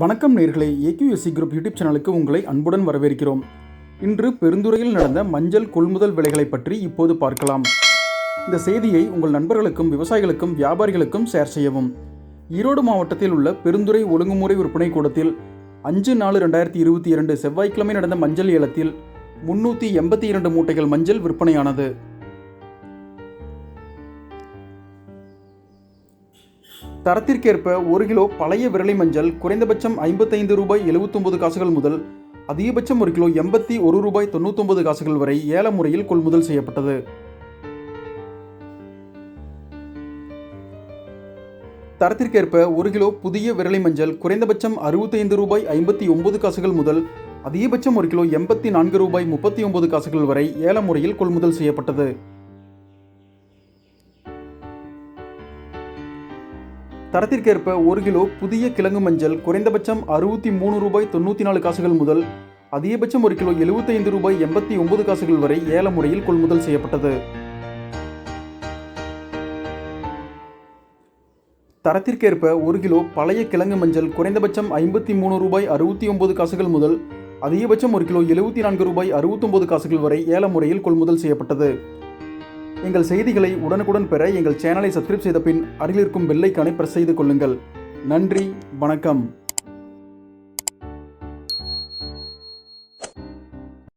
வணக்கம் நேர்களே. AQSC group YouTube சேனலுக்கு உங்களை அன்புடன் வரவேற்கிறோம். இன்று பெருந்துறையில் நடந்த மஞ்சள் கொள்முதல் விலைகளை பற்றி இப்போது பார்க்கலாம். இந்த செய்தியை உங்கள் நண்பர்களுக்கும் விவசாயிகளுக்கும் வியாபாரிகளுக்கும் ஷேர் செய்யவும். ஈரோடு மாவட்டத்தில் உள்ள பெருந்துறை ஒழுங்குமுறை விற்பனை கூடத்தில் அஞ்சு நாலு ரெண்டாயிரத்தி இருபத்தி இரண்டு செவ்வாய்க்கிழமை நடந்த மஞ்சள் ஏலத்தில் முன்னூற்றி எண்பத்தி இரண்டு மூட்டைகள் மஞ்சள் விற்பனையானது. தரத்திற்கேற்ப ஒரு கிலோ பழைய விரலி மஞ்சள் குறைந்தபட்சம் ஐம்பத்தைந்து ரூபாய் எழுபத்தொம்பது காசுகள் முதல் அதிகபட்சம் ஒரு கிலோ எண்பத்தி ஒரு ரூபாய் தொண்ணூத்தொன்பது காசுகள் வரை ஏல முறையில் கொள்முதல் செய்யப்பட்டது. தரத்திற்கேற்ப ஒரு கிலோ புதிய விரலி மஞ்சள் குறைந்தபட்சம் அறுபத்தைந்து ரூபாய் ஐம்பத்தி ஒன்பது காசுகள் முதல் அதிகபட்சம் ஒரு கிலோ எண்பத்தி நான்கு ரூபாய் முப்பத்தி ஒன்பது காசுகள் வரை ஏல முறையில் கொள்முதல் செய்யப்பட்டது. தரத்திற்கேற்ப ஒரு கிலோ புதிய கிழங்கு மஞ்சள் குறைந்தபட்சம் அறுபத்தி மூணு ரூபாய் தொண்ணூற்றி நாலு காசுகள் முதல் அதிகபட்சம் ஒரு கிலோ எழுபத்தைந்து ரூபாய் எண்பத்தி ஒன்பது காசுகள் வரை ஏல முறையில் கொள்முதல் செய்யப்பட்டது. தரத்திற்கேற்ப ஒரு கிலோ பழைய கிழங்கு மஞ்சள் குறைந்தபட்சம் ஐம்பத்தி மூணு ரூபாய் அறுபத்தி ஒன்பது காசுகள் முதல் அதிகபட்சம் ஒரு கிலோ எழுபத்தி நான்கு ரூபாய் அறுபத்தொன்பது காசுகள் வரை ஏல முறையில் கொள்முதல் செய்யப்பட்டது. எங்கள் செய்திகளை உடனுக்குடன் பெற எங்கள் சேனலை சப்ஸ்கிரைப் செய்த பின் அருகில் இருக்கும் பெல்லைக்கானை பிரஸ் செய்து கொள்ளுங்கள். நன்றி வணக்கம்.